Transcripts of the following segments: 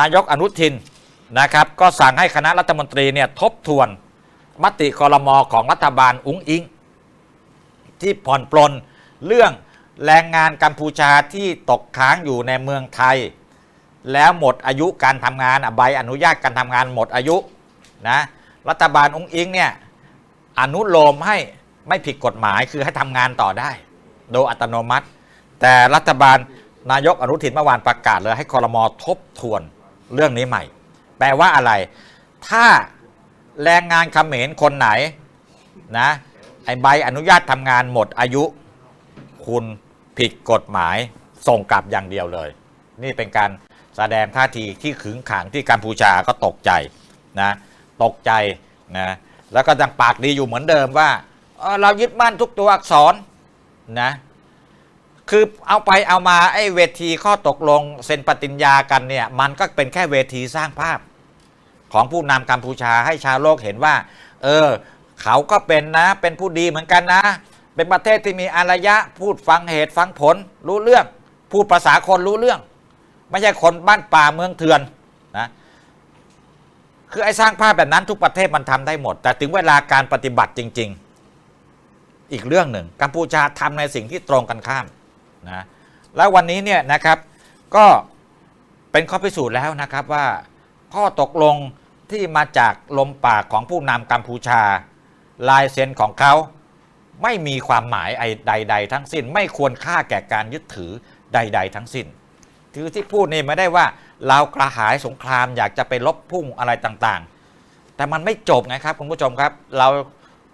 นายกอนุทินนะครับก็สั่งให้คณะรัฐมนตรีเนี่ยทบทวนมติคอรมอของรัฐบาลอุ้งอิง ที่ผ่อนปลนเรื่องแรงงานกัมพูชาที่ตกค้างอยู่ในเมืองไทย แล้วหมดอายุการทำงานใบอนุญาตการทำงานหมดอายุนะรัฐบาลอุ้งอิงเนี่ยอนุโลมให้ไม่ผิดกฎหมายคือให้ทำงานต่อได้ โดยอัตโนมัติ แต่รัฐบาลนายกอนุทินเมื่อวานประกาศเลยให้คอรมอทบทวน เรื่องนี้ใหม่ แปลว่าอะไร ถ้าแรงงานเขมรคนไหนนะไอใบอนุญาตทำงานหมดอายุ คุณผิดกฎหมายส่งกลับอย่างเดียวเลย นี่เป็นการแสดงท่าทีที่ขึงขังที่กัมพูชาก็ตกใจนะตกใจนะแล้วก็ยังปากดีอยู่เหมือนเดิมว่าเเรายึดมั่นทุกตัวอักษรนะ คือเอาไปเอามาไอ้เวทีข้อตกลงเซ็นปฏิญญากันเนี่ยมันก็เป็นแค่เวทีสร้างภาพ ของผู้นำกัมพูชาให้ชาวโลกเห็นว่า เออ เขาก็เป็นนะเป็นผู้ดีเหมือนกันนะ เป็นประเทศที่มีอารยะพูดฟังเหตุฟังผลรู้เรื่อง พูดภาษาคนรู้เรื่อง ไม่ใช่คนบ้านป่าเมืองเถื่อนนะคือไอ้สร้างภาพแบบนั้นทุกประเทศมันทำได้หมด แต่ถึงเวลาการปฏิบัติจริง ๆ อีกเรื่องหนึ่งกัมพูชาทำในสิ่งที่ตรงกันข้าม นะแล้ววันนี้เนี่ยนะครับก็เป็นข้อพิสูจน์แล้วนะครับว่าข้อตกลงที่มาจากลมปากของผู้นำกัมพูชา ลายเซ็นของเขาไม่มีความหมายใด ๆ ทั้งสิ้น ไม่ควรค่าแก่การยึดถือใด ๆ ทั้งสิ้นถือที่พูดนี่ไม่ได้ว่าเรากระหายสงครามอยากจะไปลบพุ่งอะไรต่างๆ แต่มันไม่จบไงครับคุณผู้ชมครับ เรา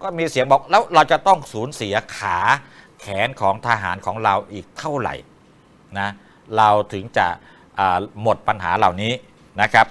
ก็มีเสียงบอกแล้วเราจะต้องสูญเสียขา แขนของทหารของเราอีกเท่าไหร่นะเราถึงจะหมดปัญหาเหล่านี้นะครับ